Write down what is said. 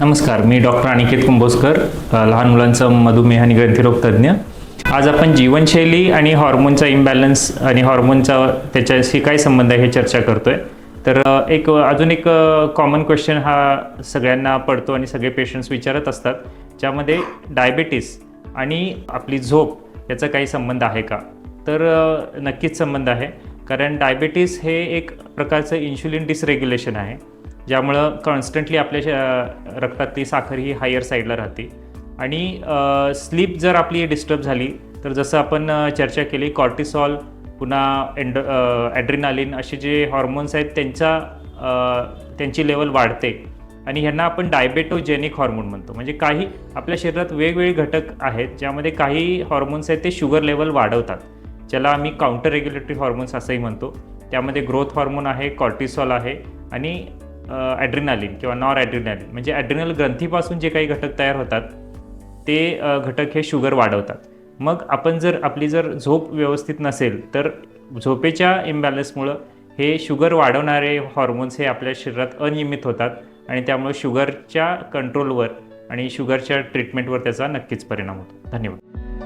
नमस्कार मी डॉक्टर अनिकेत कुंभोजकर लहान मुलांचा मधुमेह आणि ग्रंथिरोग तज्ज्ञ आज आपण जीवनशैली आणि हॉर्मोनचा इम्बॅलन्स आणि हॉर्मोनचा त्याच्याशी काय संबंध आहे हे चर्चा करतोय. तर एक अजून एक कॉमन क्वेश्चन हा सगळ्यांना पडतो आणि सगळे पेशंट्स विचारत असतात. ज्यामध्ये डायबेटीस आणि आपली झोप याचा काही संबंध आहे का? तर नक्कीच संबंध आहे. कारण डायबेटीस हे एक प्रकारचं इन्शुलिन डिसरेग्युलेशन आहे. ज्यामुळं कॉन्स्टंटली आपल्या श- रक्तातली साखर ही हायर साईडला राहते. आणि स्लीप जर आपली डिस्टर्ब झाली तर जसं आपण चर्चा केली कॉर्टिसॉल पुन्हा एंड ॲड्रिनालिन असे जे हॉर्मोन्स आहेत त्यांचा त्यांची लेवल वाढते. आणि ह्यांना आपण डायबेटोजेनिक हॉर्मोन म्हणतो. म्हणजे काही आपल्या शरीरात वेगवेगळे घटक आहेत ज्यामध्ये काही हॉर्मोन्स आहेत ते शुगर लेवल वाढवतात. ज्याला आम्ही काउंटर रेग्युलेटरी हॉर्मोन्स असंही म्हणतो. त्यामध्ये ग्रोथ हॉर्मोन आहे कॉर्टिसॉल आहे आणि ॲड्रिनालिन किंवा नॉर ॲड्रिनालिन म्हणजे ॲड्रिनल ग्रंथीपासून जे काही घटक तयार होतात ते घटक हे शुगर वाढवतात. मग आपण जर आपली जर झोप व्यवस्थित नसेल तर झोपेच्या इम्बॅलन्समुळं हे शुगर वाढवणारे हॉर्मोन्स हे आपल्या शरीरात अनियमित होतात आणि त्यामुळे शुगरच्या कंट्रोलवर आणि शुगरच्या ट्रीटमेंटवर त्याचा नक्कीच परिणाम होतो. धन्यवाद.